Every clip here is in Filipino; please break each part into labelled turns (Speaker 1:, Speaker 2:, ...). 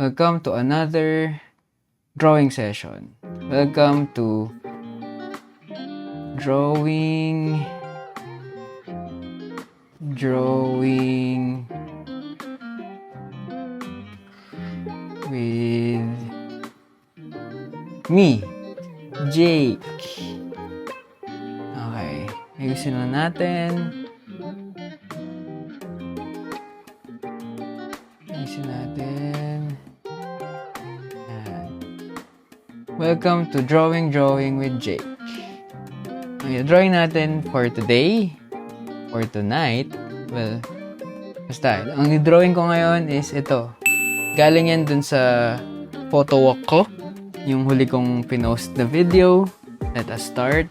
Speaker 1: Welcome to another drawing session. Welcome to drawing drawing with me, Jake. Okay, ayusin na natin. Ayusin natin. Welcome to Drawing Drawing with Jake. Okay, drawing natin for today or tonight. Well, basta, ang drawing ko ngayon is ito. Galing yan dun sa photo walk ko. Yung huli kong pinost na video. Let us start.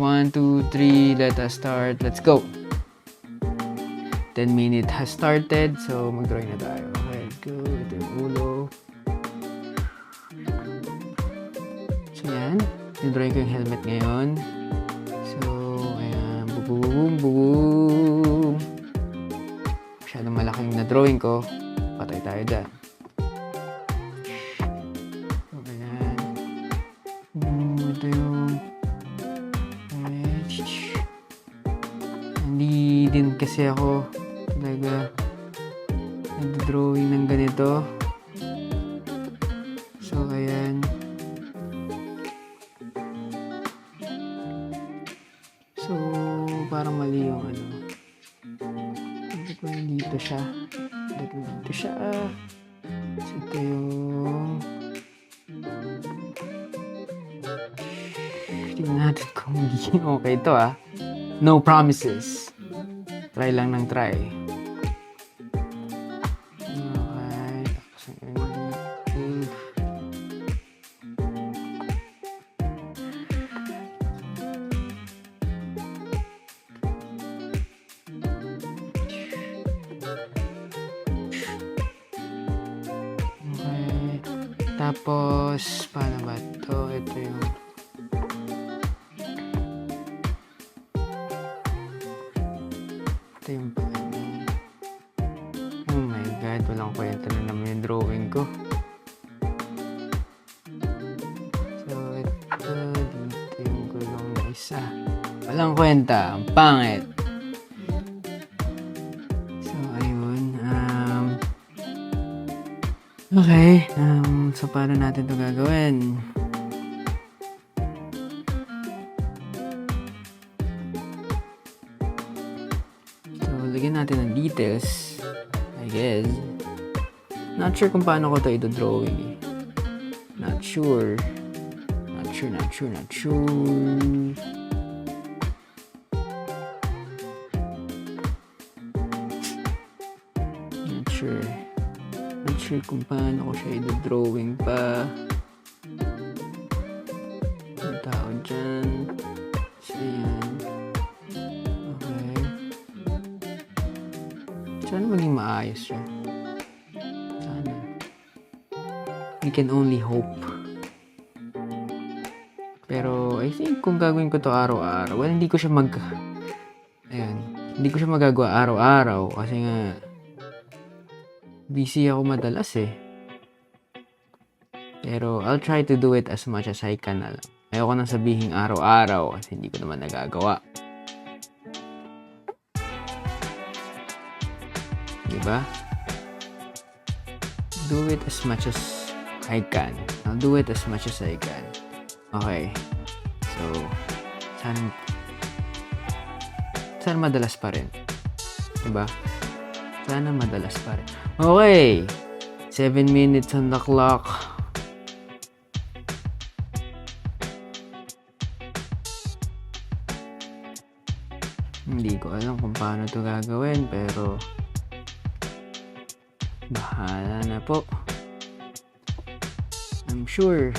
Speaker 1: 1, 2, 3, let us start. Let's go. 10 minute has started, so mag-drawing na tayo. Okay, go. Ito yung ulo. So, yan. Tinidrawing ko yung helmet ngayon. So, ayan. Boom, boom. Masyadong malaking na drawing ko. Patay tayo dyan. So, ayan. Boom, ito yung... Ayan. Hindi din kasi ako So, parang mali yung ano. Hindi ko dito siya. Ko dito siya. So, ito yung... Tingnan natin kung magiging okay ito ah. No promises. Try lang ng try. Ito yung. Oh my God, walang kwenta na naman yung drawing ko. So, ito, dito yung gulong na isa. Walang kwenta, ang pangit. So, ayun. Um, okay, um, so paano natin ito gagawin? Details. I guess. Not sure kung paano ko ito ito-drawing eh. Not sure. Not sure, not sure, not sure. Not sure. Not sure kung paano ko siya ito-drawing pa. We can only hope. Pero, I think kung gagawin ko to araw-araw, well, hindi ko siya mag... Ayan. Hindi ko siya magagawa araw-araw kasi nga busy ako madalas eh. Pero I'll try to do it as much as I can na lang. Ayoko nang sabihin araw-araw kasi hindi ko naman nagagawa. Diba? Do it as much as I can. I'll do it as much as I can. Okay. So, sana, sana madalas pa rin. Diba? Sana madalas pa rin. Okay. 7 minutes on the clock. Hindi ko alam kung paano to gagawin pero bahala na po. I'm sure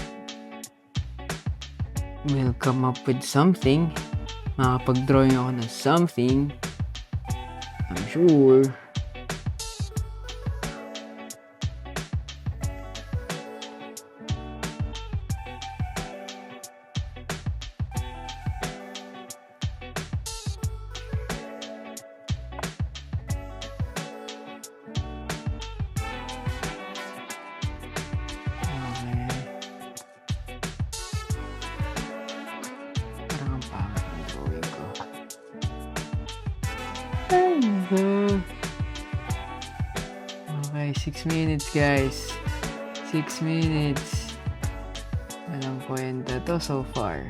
Speaker 1: we'll come up with something. Makapag-drawing ako ng something. I'm sure. 6 minutes guys. 6 minutes. Walang kwenta to so far.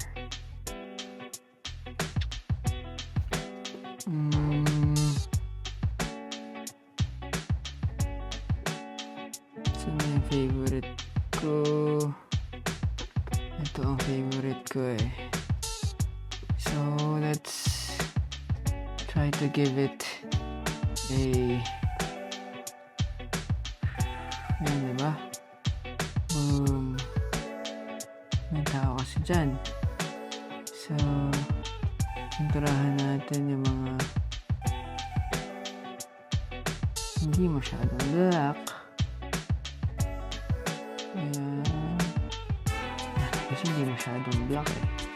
Speaker 1: Mm. Na yung favorite ko? Ito ang favorite ko eh. So, let's try to give it a... Ayan, diba? Boom. May tao kasi dyan. So, konturahan natin yung mga hindi masyadong black. Ayan. Kasi hindi masyadong black eh.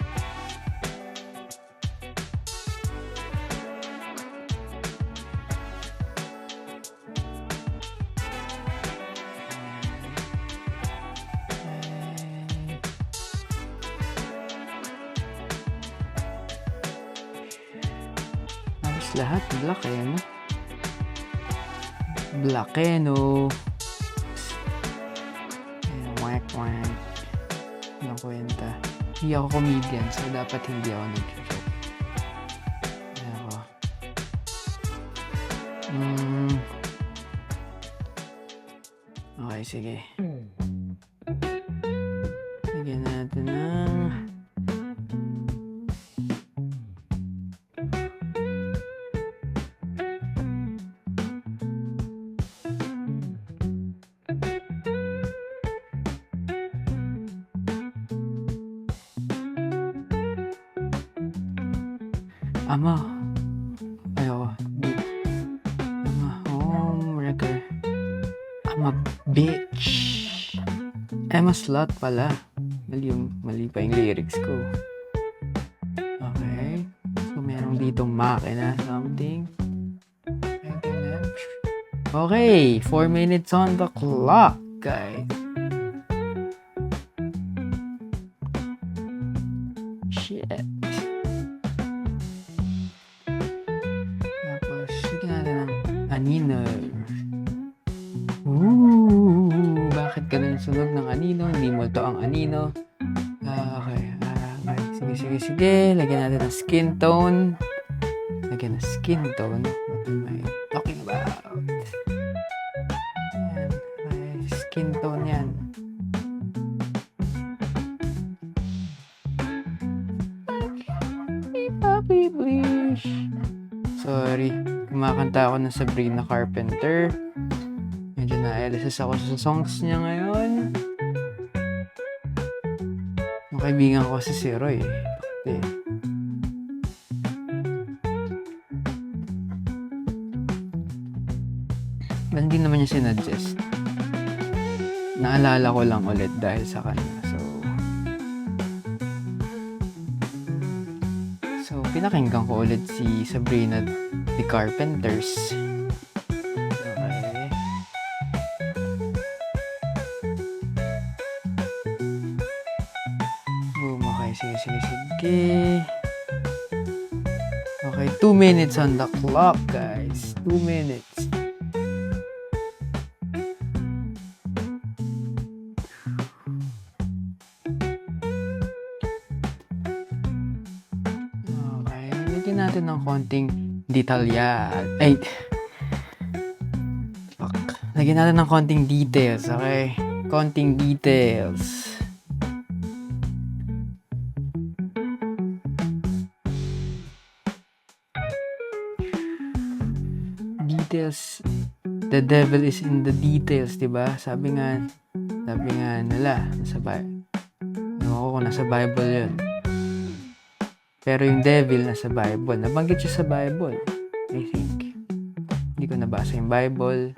Speaker 1: Lahat black eh, no? Black eh, no? Ayan, kwenta? Hindi ako comedian, so dapat hindi ako nag-joke. Ayan ako. Mm. Okay, sige. Lagyan Ama. Di. Ama. Homewrecker. I'm a bitch. I'm a slut pala. Mali, yung, mali pa yung lyrics ko. Okay. So, merong ditong makina something. Okay, 4 minutes on the clock, guys. Hindi mo to ang anino. Ah, okay. Ah, okay. Sige, sige, sige. Lagyan natin ng skin tone. Lagyan ng skin tone. I talking about? Ayan. Skin tone yan. Happy please. Sorry. Kumakanta ako ng Sabrina Carpenter. Medyo na-LSS ako sa songs niya ngayon. Kaibigan ko si. Bakit eh. Ba't Hindi naman niya sinadjust. Naalala ko lang ulit dahil sa kanya. So, so pinakinggan ko ulit si Sabrina The Carpenters. Minutes on the clock, guys. 2 minutes. Okay, lagyan natin ng konting detalya. Ay, fuck. Lagyan natin ng konting details, okay? Konting details. Details. The devil is in the details, di ba? Sabi nga, sabi nga nila, nasa Bible. Ewan ko nasa Bible yun. Pero yung devil nasa Bible. Nabanggit siya sa Bible. I think. Hindi ko nabasa yung Bible.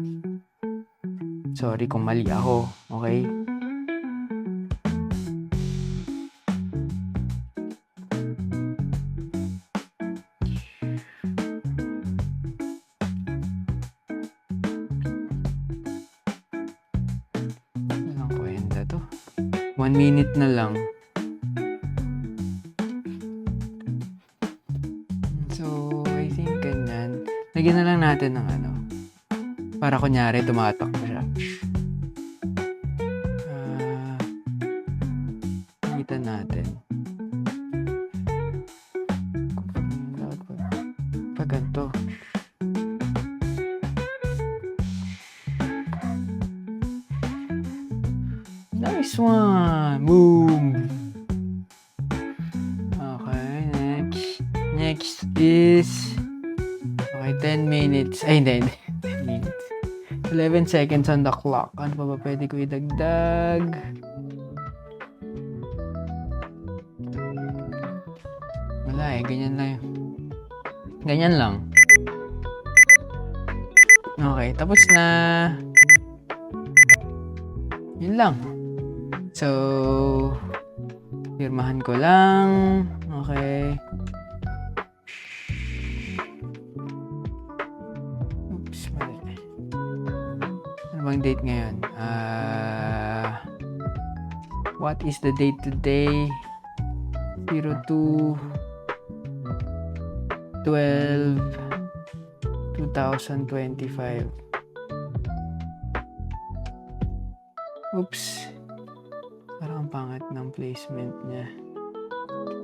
Speaker 1: Sorry kung mali ako. Okay? Na lang. So, I think ganyan. Lagyan na lang natin ng ano. Para kunyari, tumatakbo siya. Nice one! Boom! Okay, next. Next is... Okay, 10 minutes. Ay, hindi, hindi. 10 minutes. 11 seconds on the clock. Ano pa ba pwede ko idagdag? Wala eh, ganyan lang. Ganyan lang. Okay, tapos na. Yun lang. So, pirmahan ko lang. Okay. Oops, mali. Ano bang date ngayon? Ah... what is the date today? 02 12 2025 Oops. Ng placement niya.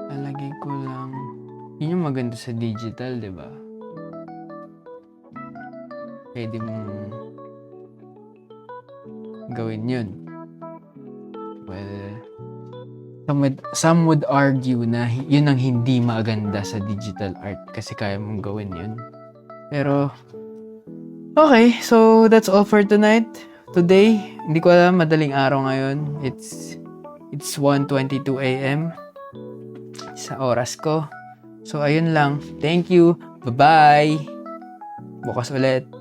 Speaker 1: Lalagay ko lang. Yun yung maganda sa digital, di ba? Pwede mong gawin yun. Well, some would, some would argue na yun ang hindi maganda sa digital art kasi kaya mong gawin yun. Pero, okay. So, that's all for tonight. Today, hindi ko alam, madaling araw ngayon. It's, it's 1.22 a.m. sa oras ko. So, ayun lang. Thank you. Bye-bye. Bukas ulit.